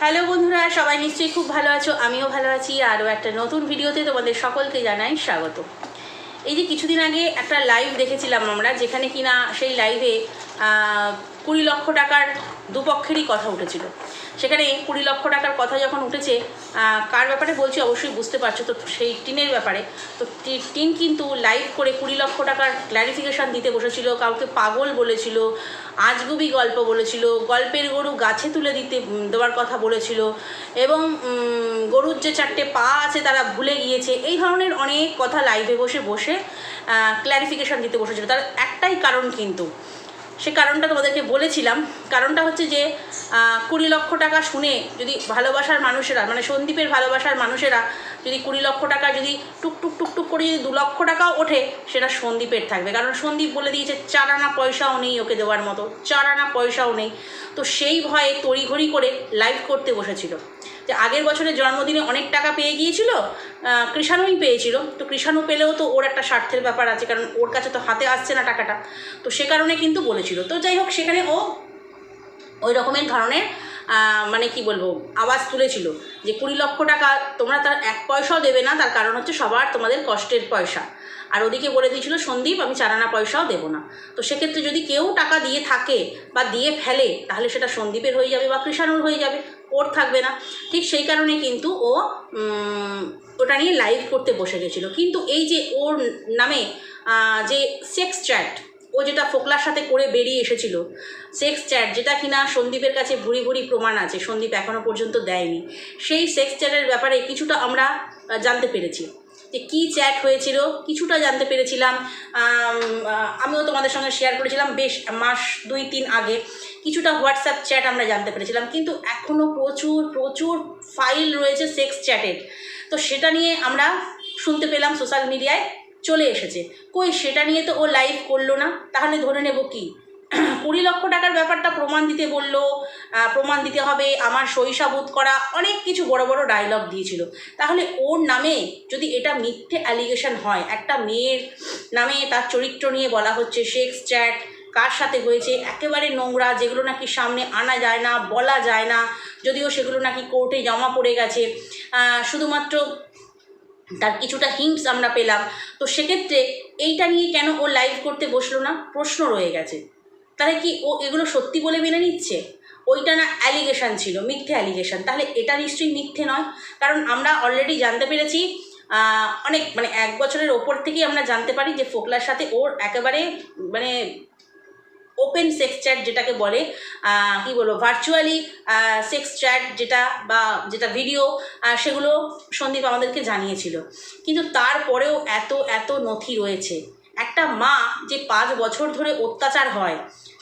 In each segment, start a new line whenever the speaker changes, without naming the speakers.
Hello বন্ধুরা, সবাই নিশ্চয়ই খুব ভালো আছো, আমিও ভালো আছি, আরও একটা নতুন ভিডিওতে তোমাদের সকলকে জানাই স্বাগত। এই যে কিছুদিন আগে একটা লাইভ দেখেছিলাম আমরা, যেখানে কিনা সেই লাইভে কুড়ি লক্ষ টাকার দুপক্ষেরই কথা উঠেছিল। সেখানে কুড়ি লক্ষ টাকার কথা যখন উঠেছে কার ব্যাপারে বলছি অবশ্যই বুঝতে পারছ তো, সেই টিনের ব্যাপারে। তো টিন কিন্তু লাইভ করে কুড়ি লক্ষ টাকার ক্ল্যারিফিকেশান দিতে বসেছিল, কাউকে পাগল বলেছিল, আজগুবি গল্প বলেছিল, গল্পের গরু গাছে তুলে দিতে দেওয়ার কথা বলেছিল এবং গরুর যে চারটে পা আছে তারা ভুলে গিয়েছে। এই ধরনের অনেক কথা লাইভে বসে বসে ক্ল্যারিফিকেশান দিতে বসেছিল। তার একটাই কারণ কিন্তু সে কারণটা তোমাদেরকে বলেছিলাম। কারণটা হচ্ছে যে কুড়ি লক্ষ টাকা শুনে যদি ভালোবাসার মানুষেরা মানে সন্দীপের ভালোবাসার মানুষেরা যদি কুড়ি লক্ষ টাকা যদি টুক টুক টুক টুক করে যদি দু লক্ষ টাকাও ওঠে, সেটা সন্দীপের থাকবে। কারণ সন্দীপ বলে দিয়েছে চার আনা পয়সাও নেই ওকে দেওয়ার মতো। চার আনা পয়সাও নেই। তো সেই ভয়ে তড়িঘড়ি করে লাইভ করতে বসেছিল। যে আগের বছরের জন্মদিনে অনেক টাকা পেয়ে গিয়েছিল কৃষাণুই পেয়েছিল। তো কৃষাণু পেলেও তো ওর একটা স্বার্থের ব্যাপার আছে, কারণ ওর কাছে তো হাতে আসছে না টাকাটা। তো সে কারণে কিন্তু বলেছিল। তো যাই হোক, সেখানে ও ওই রকমের ধরনের মানে কি বলব, আওয়াজ তুলেছিল যে কুড়ি লক্ষ টাকা তোমরা তার এক পয়সাও দেবে না, তার কারণ হচ্ছে সবার তোমাদের কষ্টের পয়সা। আর ওদিকে বলে দিয়েছিল, সন্দীপ, আমি চারানা পয়সাও দেবো না। তো সেক্ষেত্রে যদি কেউ টাকা দিয়ে থাকে বা দিয়ে ফেলে, তাহলে সেটা সন্দীপের হয়ে যাবে বা কৃষাণুর হয়ে যাবে। ওর থাকবে না। ঠিক সেই কারণে কিন্তু ও ওটা নিয়ে লাইভ করতে বসে গেছিল। কিন্তু এই যে ওর নামে যে সেক্স চ্যাট ও যেটা ফোকলার সাথে করে বেরিয়ে এসেছিল সেক্স চ্যাট যেটা কিনা সন্দীপের কাছে ভুরি ভুরি প্রমাণ আছে, সন্দীপ এখনও পর্যন্ত দেয়নি। সেই সেক্স চ্যাটের ব্যাপারে কিছুটা আমরা জানতে পেরেছি। যে কী চ্যাট হয়েছিল, কিছুটা জানতে পেরেছিলাম। আমিও তোমাদের সঙ্গে শেয়ার করেছিলাম বেশ মাস দুই তিন আগে। কিছুটা হোয়াটসঅ্যাপ চ্যাট আমরা জানতে পেরেছিলাম, কিন্তু এখনও প্রচুর প্রচুর ফাইল রয়েছে সেক্স চ্যাটের তো সেটা নিয়ে আমরা শুনতে পেলাম সোশ্যাল মিডিয়ায় চলে এসেছে। কই সেটা নিয়ে তো ও লাইভ করল না, তাহলে ধরে নেব কি? কুড়ি লক্ষ টাকার ব্যাপারটা প্রমাণ দিতে বলল প্রমাণ দিতে হবে, আমার শৈশাবোধ করা অনেক কিছু বড় বড় ডায়লগ দিয়েছিল। তাহলে ওর নামে যদি এটা মিথ্যে অ্যালিগেশন হয়, একটা মেয়ের নামে তার চরিত্র নিয়ে বলা হচ্ছে সেক্স চ্যাট কার সাথে হয়েছে? একেবারে নোংরা, যেগুলো নাকি সামনে আনা যায় না, বলা যায় না, যদিও সেগুলো নাকি কোর্টে জমা পড়ে গেছে। শুধুমাত্র তার কিছুটা হিংস আমরা পেলাম। তো সেক্ষেত্রে এইটা নিয়ে কেন ও লাইভ করতে বসল না? প্রশ্ন রয়ে গেছে। তাহলে কি ও এগুলো সত্যি বলে মেনে নিচ্ছে? ওইটা না অ্যালিগেশন ছিল, মিথ্যে অ্যালিগেশন তাহলে এটা নিশ্চয়ই মিথ্যে নয়। কারণ আমরা অলরেডি জানতে পেরেছি অনেক মানে এক বছরের ওপর থেকেই আমরা জানতে পারি যে ফোকলার সাথে ওর একেবারে মানে ওপেন সেক্স চ্যাট যেটাকে বলে কি বলব ভার্চুয়ালি সেক্স চ্যাট যেটা বা যেটা ভিডিও সেগুলো সন্দীপ আমাদেরকে জানিয়েছিল। কিন্তু তারপরেও এত এত নথি রয়েছে। একটা মা যে পাঁচ বছর ধরে অত্যাচার হয়,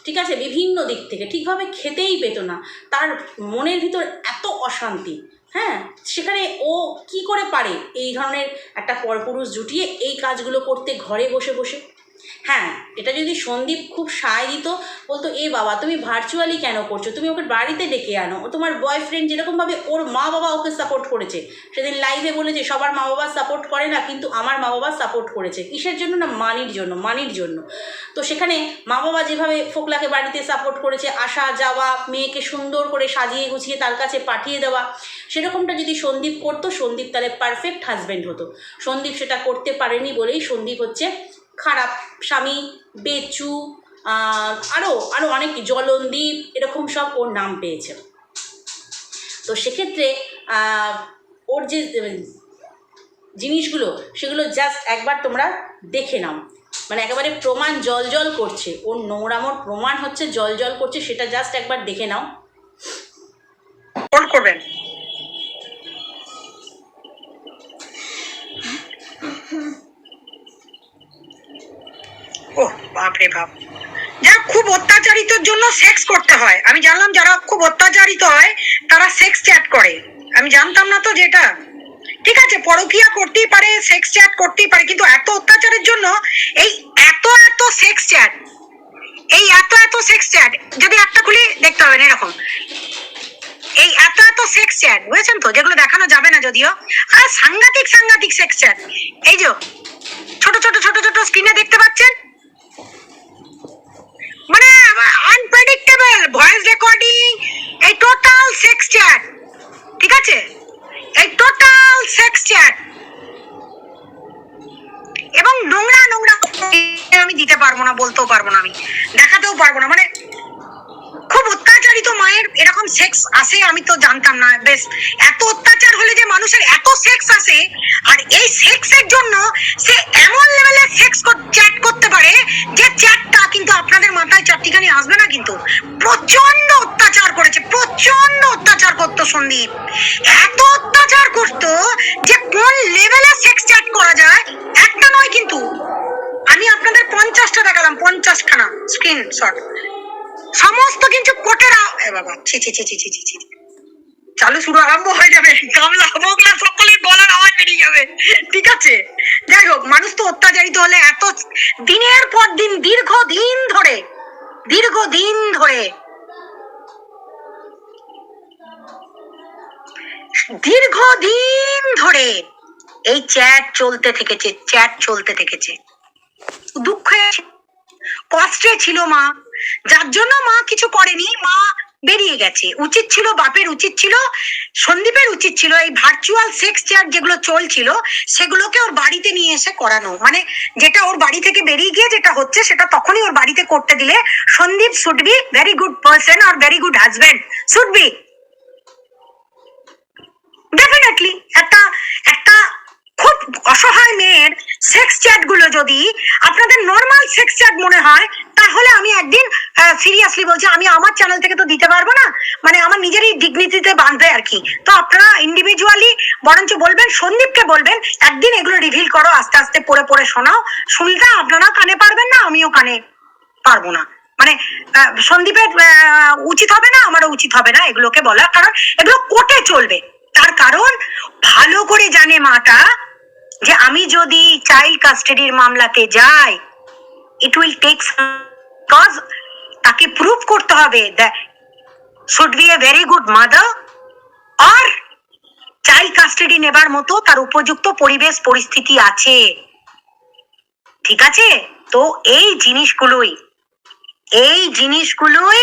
ঠিক আছে, বিভিন্ন দিক থেকে, ঠিকভাবে খেতেই পেত না, তার মনের ভিতর এত অশান্তি হ্যাঁ? সেখানে ও কি করে পারে? এই ধরনের একটা পরপুরুষ জুটিয়ে এই কাজগুলো করতে ঘরে বসে বসে হ্যাঁ এটা যদি সন্দীপ খুব সায় দিত, বলতো, এ বাবা, তুমি ভার্চুয়ালি কেন করছ? তুমি ওকে বাড়িতে ডেকে আনো। ও তোমার বয়ফ্রেন্ড যেরকমভাবে ওর মা বাবা ওকে সাপোর্ট করেছে। সেদিন লাইভে বলেছে, সবার মা বাবা সাপোর্ট করে না, কিন্তু আমার মা বাবা সাপোর্ট করেছে। কিসের জন্য না? মানির জন্য মানির জন্য। তো সেখানে মা বাবা যেভাবে ফোকলাকে বাড়িতে সাপোর্ট করেছে, আসা, যাওয়া, মেয়েকে সুন্দর করে সাজিয়ে গুছিয়ে তার কাছে পাঠিয়ে দেওয়া, সেরকমটা যদি সন্দীপ করতো, সন্দীপ তাহলে পারফেক্ট হাজব্যান্ড হতো। সন্দীপ সেটা করতে পারেনি বলেই সন্দীপ হচ্ছে খারাপ, স্বামী, বেচু আরও আরও অনেক জলন্দীপ এরকম সব ওর নাম পেয়েছে। তো সেক্ষেত্রে ওর যে জিনিসগুলো, সেগুলো জাস্ট একবার তোমরা দেখে নাও। মানে একেবারে প্রমাণ জল জল করছে। ওর নোংরামোর প্রমাণ হচ্ছে জল জল করছে, সেটা জাস্ট একবার দেখে নাও।
করবেন। বাপরে বাপ। যারা খুব অত্যাচারিতর জন্য সেক্স করতে হয়, আমি জানলাম যারা খুব অত্যাচারিত হয়, তারা সেক্স চ্যাট করে। আমি জানতাম না তো যেটা। ঠিক আছে, পরকিয়া করতেই পারে সেক্স চ্যাট করতেই পারে, কিন্তু এত অত্যাচারের জন্য এই এত এত সেক্স চ্যাট এই এত এত সেক্স চ্যাট যদি একটা খুলি দেখতে হবে না, এরকম। এই এত এত সেক্স চ্যাট বুঝেছেন তো? যেগুলো দেখানো যাবে না যদিও। আর সাংঘাতিক সাংঘাতিক সেক্স চ্যাট এই যে, ছোট ছোট ছোট ছোট স্ক্রিনে দেখতে সেক্স আসে আমি তো জানতাম না। বেশ, এত অত্যাচার হলে যে মানুষের এত সেক্স আসে আর এই সেক্সের জন্য সে এমন লেভেলের সেক্স চ্যাট করতে পারে যে চ্যাটটা কিন্তু আপনাদের মাথায় চারটিখানি আসবে না কিন্তু। প্রচণ্ড অত্যাচার করেছে প্রচণ্ড অত্যাচার করতো সন্দীপ। এত অত্যাচার করতো যে কোন লেভেলে সেক্স চ্যাট করা যায়, একটা নয় কিন্তু। আমি আপনাদের পঞ্চাশটা দেখালাম, পঞ্চাশখানা স্ক্রিনশট সমস্ত কিছু কোটেরা বাবা, ছি ছি ছি ছি ছি ছি চালু শুরু আরম্ভ হয়ে যাবে। গামলা, বগলা সকলের গলার আওয়াজ বেরিয়ে যাবে। ঠিক আছে? যাই হোক, মানুষ তো অত্যাচারিত হলে এত দিনের পর দিন দীর্ঘ দিন ধরে দীর্ঘ দিন ধরে দীর্ঘ দিন ধরে এই চ্যাট চলতে থেকেছে, চ্যাট চলতে থেকেছে। দুঃখে কষ্টে ছিল মা। যার জন্য মা কিছু করেনি, মা বেরিয়ে গেছে। উচিত ছিল বাপের, উচিত ছিল সন্দীপের, উচিত ছিল এই ভার্চুয়াল সেক্স চেয়ার যেগুলো চলছিল, সেগুলোকে ওর বাড়িতে নিয়ে এসে করানো। মানে যেটা ওর বাড়ি থেকে বেরিয়ে গিয়ে যেটা হচ্ছে, সেটা তখনই ওর বাড়িতে করতে দিলে Sandip should be very good person R very good husband should be definitely একটা একটা খুব অসহায় মেয়ের সেক্স চ্যাটগুলো যদি আপনাদের নর্মাল সেক্স চ্যাট মনে হয় তাহলে আমি একদিন সিরিয়াসলি বলছি, আমি আমার চ্যানেল থেকে তো দিতে পারব না। মানে আমার নিজেরই ডিগনিটিতে বাঁধবে আর কি। তো আপনারা ইন্ডিভিজুয়ালি বরঞ্চ বলবেন, সন্দীপকে বলবেন, একদিন এগুলো রিভিল করো, আস্তে আস্তে পড়ে পড়ে শোনাও। শুনতে আপনারা কানে পারবেন না, আমিও কানে পারব না। মানে সন্দীপের উচিত হবে না, আমারও উচিত হবে না এগুলোকে বলা কারণ এগুলো কোর্টে চলবে। তার কারণ, ভালো করে জানে মাটা যে আমি যদি চাইল্ড কাস্টাডির মামলাতে যাই ইট উইল টেক কজ তাকে প্রুভ করতে হবে should be a very good mother R child custody নেবার মতো তার উপযুক্ত পরিবেশ পরিস্থিতি আছে। ঠিক আছে? তো এই জিনিসগুলোই এই জিনিসগুলোই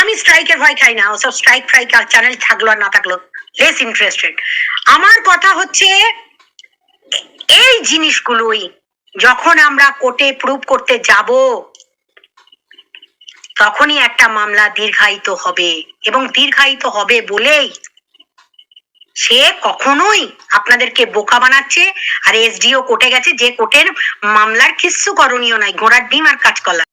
আমি স্ট্রাইকের ভয় খাই না। ওসব স্ট্রাইক ফ্রাইক চ্যানেল থাকল না থাকল লেস ইন্টারেস্টেড আমার কথা হচ্ছে, এই জিনিসগুলোই যখন আমরা কোর্টে প্রুভ করতে যাব তখনই একটা মামলা দীর্ঘায়িত হবে এবং দীর্ঘায়িত হবে বলেই সে কখনোই আপনাদেরকে বোকা বানাচ্ছে আর এসডিও কোর্টে গেছে, যে কোর্টের মামলার কিচ্ছু করণীয় নাই ঘোড়ার ডিম আর কাঁচকলা।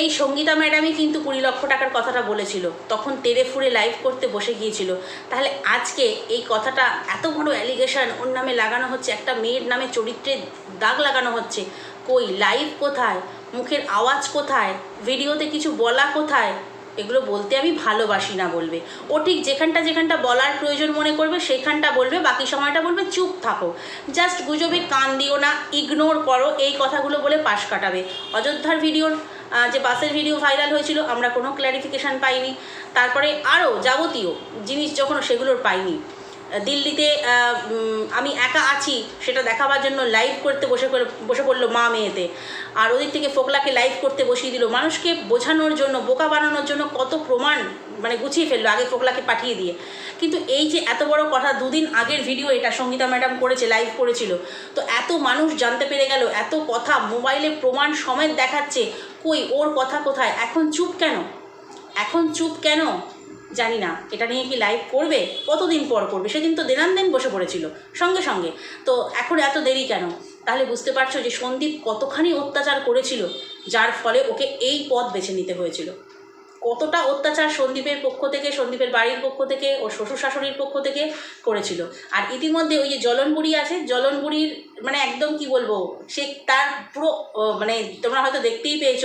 এই সঙ্গীতা ম্যাডামই কিন্তু কুড়ি লক্ষ টাকার কথাটা বলেছিল, তখন তেরে ফুরে লাইভ করতে বসে গিয়েছিল। তাহলে আজকে এই কথাটা, এত বড় অ্যালিগেশন ওর নামে লাগানো হচ্ছে, একটা মেয়ের নামে চরিত্রে দাগ লাগানো হচ্ছে, কই লাইভ কোথায়? মুখের আওয়াজ কোথায়? ভিডিওতে কিছু বলা কোথায়? এগুলো বলতে আমি ভালোবাসি না বলবে। ও ঠিক যেখানটা যেখানটা বলার প্রয়োজন মনে করবে, সেখানটা বলবে, বাকি সময়টা বলবে, চুপ থাকো। জাস্ট গুজবে কান দিও না ইগনোর করো, এই কথাগুলো বলে পাশ কাটাবে। অযোধ্যার ভিডিওর যে বাসের ভিডিও ভাইরাল হয়েছিল, আমরা কোনো ক্ল্যারিফিকেশান পাইনি। তারপরে আরও যাবতীয় জিনিস যখন সেগুলোর পাইনি। দিল্লিতে আমি একা আছি, সেটা দেখাবার জন্য লাইভ করতে বসে বসে পড়ল মা মেয়েতে। আর ওদিক থেকে ফোকলাকে লাইভ করতে বসিয়ে দিল। মানুষকে বোঝানোর জন্য, বোকা বানানোর জন্য কত প্রমাণ মানে গুছিয়ে ফেলল আগে ফোকলাকে পাঠিয়ে দিয়ে। কিন্তু এই যে এত বড় কথা, দুদিন আগের ভিডিও এটা সঙ্গীতা ম্যাডাম করেছে লাইভ করেছিল। তো এত মানুষ জানতে পেরে গেল, এত কথা মোবাইলে প্রমাণ সমেত দেখাচ্ছে, কই ওর কথা কোথায়? এখন চুপ কেন? এখন চুপ কেন? জানি না, এটা নিয়ে কি লাইভ করবে? কতদিন পর করবে? সেদিন তো দেনান দেন বসে পড়েছিল, সঙ্গে সঙ্গে। তো এখন এত দেরি কেন? তাহলে বুঝতে পারছ যে সন্দীপ কতখানি অত্যাচার করেছিল, যার ফলে ওকে এই পথ বেছে নিতে হয়েছিল। কতটা অত্যাচার সন্দীপের পক্ষ থেকে, সন্দীপের বাড়ির পক্ষ থেকে ও শ্বশুর শাশুড়ির পক্ষ থেকে করেছিল। আর ইতিমধ্যে ওই যে জলনবুড়ি আছে, জলনবুড়ির মানে একদম কি বলব, সে তার পুরো মানে তোমরা হয়তো দেখতেই পেয়েছ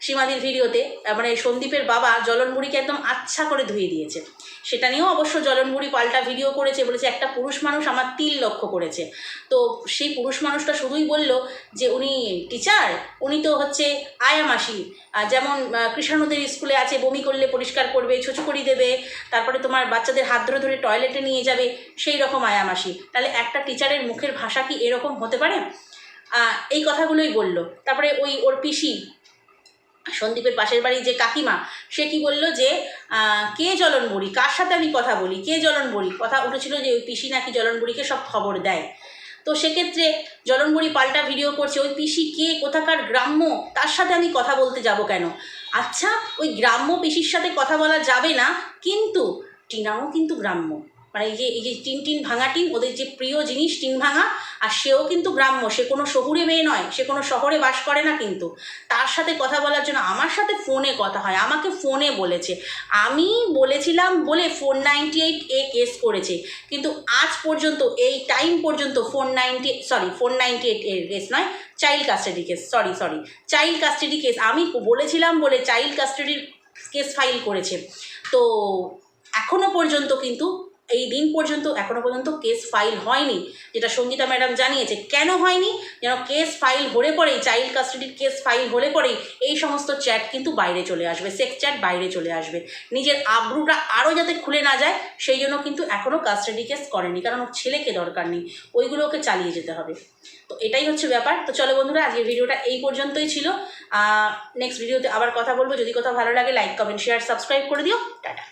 সীমাদির ভিডিওতে মানে সন্দীপের বাবা জলনবুড়িকে একদম আচ্ছা করে ধুয়ে দিয়েছে। সেটা নিয়েও অবশ্য জলনবুড়ি পাল্টা ভিডিও করেছে বলেছে একটা পুরুষ মানুষ আমার তিল লক্ষ্য করেছে। তো সেই পুরুষ মানুষটা শুধুই বলল যে উনি টিচার উনি তো হচ্ছে আয়ামাসি। যেমন আহ, কৃষ্ণানদের স্কুলে আছে বমি করলে পরিষ্কার করবে ছুচু করি দেবে তারপরে তোমার বাচ্চাদের হাত ধরে ধরে টয়লেটে নিয়ে যাবে সেই রকম আয়ামাসি। তাহলে একটা টিচারের মুখের ভাষা কি এরকম হতে পারে? এই কথাগুলোই বলল। তারপরে ওই ওর পিসি সন্দীপের পাশের বাড়ির যে কাকিমা, সে কি বলল যে কে জলন জলনবুড়ি? কার সাথে আমি কথা বলি? কে জলনবুড়ি? কথা উঠেছিল যে, ওই পিসি নাকি জলনবুড়িকে সব খবর দেয়। তো সেক্ষেত্রে জলন জলনবুড়ি পাল্টা ভিডিও করছে, ওই পিসি কে? কোথাকার গ্রাম্য? তার সাথে আমি কথা বলতে যাব কেন? আচ্ছা ওই গ্রাম্য পিসির সাথে কথা বলা যাবে না, কিন্তু টিনাও কিন্তু গ্রাম্য। মানে এই যে এই যে টিন টিন ভাঙা টিন, ওদের যে প্রিয় জিনিস টিন ভাঙা, আর সেও কিন্তু গ্রাম্য, সে কোনো শহুরে মেয়ে নয়, সে কোনো শহরে বাস করে না কিন্তু। তার সাথে কথা বলার জন্য আমার সাথে ফোনে কথা হয়, আমাকে ফোনে বলেছে। আমি বলেছিলাম বলে four ninety eight A case করেছে, কিন্তু আজ পর্যন্ত, এই টাইম পর্যন্ত four ninety, sorry four ninety eight এর কেস নয়, child custody case, sorry sorry, child custody case. আমি বলেছিলাম বলে চাইল্ড কাস্টাডির কেস ফাইল করেছে। তো এখনও পর্যন্ত কিন্তু এই দিন পর্যন্ত, এখনও পর্যন্ত কেস ফাইল হয়নি। যেটা সঙ্গীতা ম্যাডাম জানিয়েছে, কেন হয়নি? যেন কেস ফাইল হলে পরেই চাইল্ড কাস্টাডির কেস ফাইল হলে পরেই, এই সমস্ত চ্যাট কিন্তু বাইরে চলে আসবে সেক্স চ্যাট বাইরে চলে আসবে। নিজের আব্রুটা আরও যাতে খুলে না যায়, সেই জন্য কিন্তু এখনও কাস্টাডি কেস করেনি, কারণ ওর ছেলেকে দরকার নেই ওইগুলো ওকে চালিয়ে যেতে হবে। তো এটাই হচ্ছে ব্যাপার। তো চলো বন্ধুরা, আজকের ভিডিওটা এই পর্যন্তই ছিল। নেক্সট ভিডিওতে আবার কথা বলব। যদি কথা ভালো লাগে লাইক কমেন্ট শেয়ার সাবস্ক্রাইব করে দিও। টাটা।